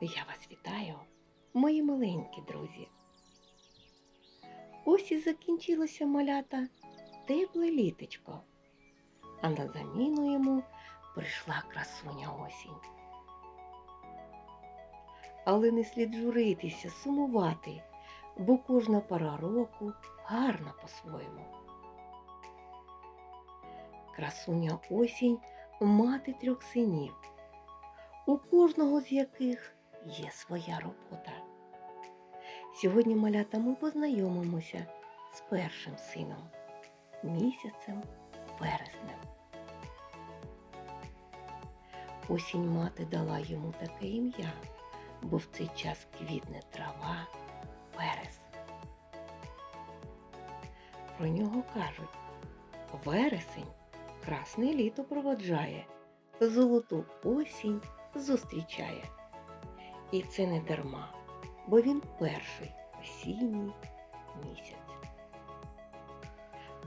Я вас вітаю, мої маленькі друзі. Ось і закінчилося малята тепле літочко, а на заміну йому прийшла красуня осінь. Але не слід журитися, сумувати, бо кожна пора року гарна по-своєму. Красуня осінь мати трьох синів, у кожного з яких є своя робота. Сьогодні малята ми познайомимося з першим сином, місяцем вереснем. Осінь мати дала йому таке ім'я, бо в цей час квітне трава, верес. Про нього кажуть, вересень красне літо проводжає, золоту осінь зустрічає. І це не дарма, бо він перший осінній місяць.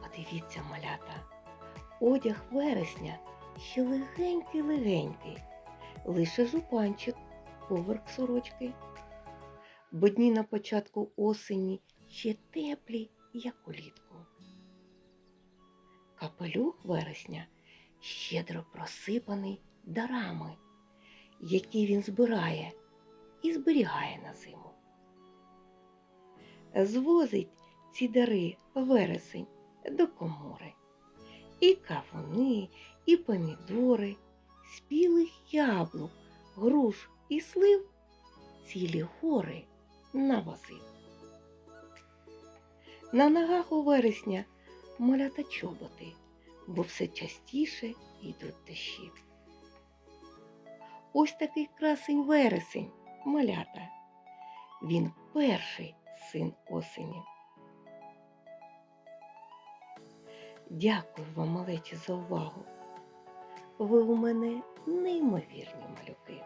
Подивіться, малята, одяг вересня ще легенький-легенький, лише жупанчик поверх сорочки. Бо дні на початку осені ще теплі, як улітку. Капелюх вересня щедро просипаний дарами, які він збирає і зберігає на зиму. Звозить ці дари вересень до комори. І кавуни, і помідори, спілих яблук, груш і слив цілі гори навозив. На ногах у вересня малята чоботи, бо все частіше йдуть дощі. Ось такий красень вересень, малята. Він перший син осені. Дякую вам, малечі, за увагу. Ви у мене неймовірні малюки.